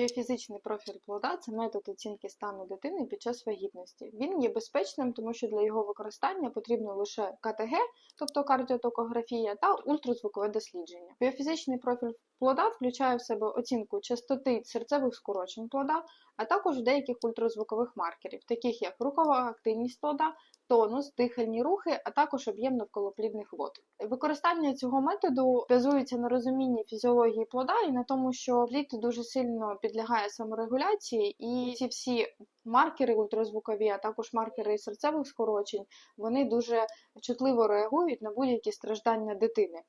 Біофізичний профіль плода це метод оцінки стану дитини під час вагітності. Він є безпечним, тому що для його використання потрібно лише КТГ, тобто кардіотокографія, та ультразвукове дослідження. Біофізичний профіль плода включає в себе оцінку частоти серцевих скорочень плода, а також деяких ультразвукових маркерів, таких як рухова активність плода, тонус, дихальні рухи, а також об'єм навколоплідних вод. Використання цього методу базується на розумінні фізіології плода і на тому, що плід дуже сильно підлягає саморегуляції, і ці всі маркери ультразвукові, а також маркери серцевих скорочень, вони дуже чутливо реагують на будь-які страждання дитини.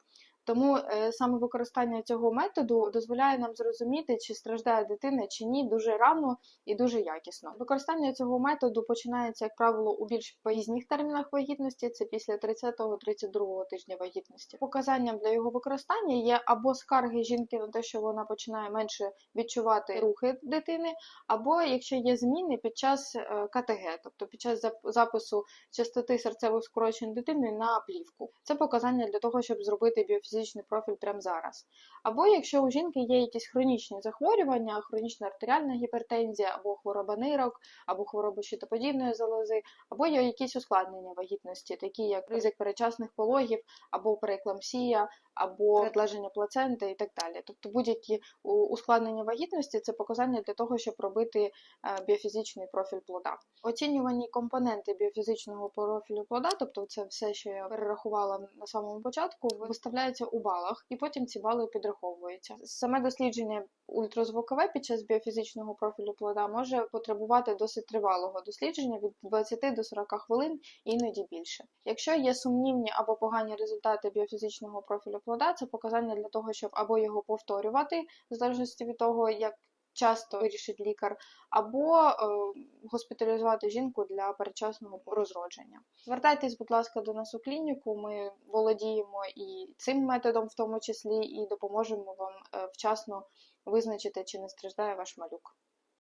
Тому е, саме використання цього методу дозволяє нам зрозуміти, чи страждає дитина чи ні, дуже рано і дуже якісно. Використання цього методу починається, як правило, у більш пізніх термінах вагітності, це після 30-32 тижня вагітності. Показанням для його використання є або скарги жінки на те, що вона починає менше відчувати рухи дитини, або якщо є зміни під час е, КТГ, тобто під час запису частоти серцевих скорочень дитини на плівку. Це показання для того, щоб зробити біофізичний профіль прямо зараз. Або якщо у жінки є якісь хронічні захворювання, хронічна артеріальна гіпертензія, або хвороба нирок, або хвороба щитоподібної залози, або є якісь ускладнення вагітності, такі як ризик передчасних пологів, або прееклампсія, або передлеження плаценти і так далі. Тобто будь-які ускладнення вагітності це показання для того, щоб робити е, біофізичний профіль плода. Оцінювані компоненти біофізичного профілю плода, тобто це все, що я перерахувала на самому початку, виставляються у балах, і потім ці бали підраховуються. Саме дослідження ультразвукове під час біофізичного профілю плода може потребувати досить тривалого дослідження від 20 до 40 хвилин, іноді більше. Якщо є сумнівні або погані результати біофізичного профілю плода, це показання для того, щоб або його повторювати, в залежності від того, як часто вирішить лікар, або е, госпіталізувати жінку для передчасного розродження. Звертайтесь, будь ласка, до нас у клініку. Ми володіємо і цим методом, в тому числі, і допоможемо вам е, вчасно визначити, чи не страждає ваш малюк.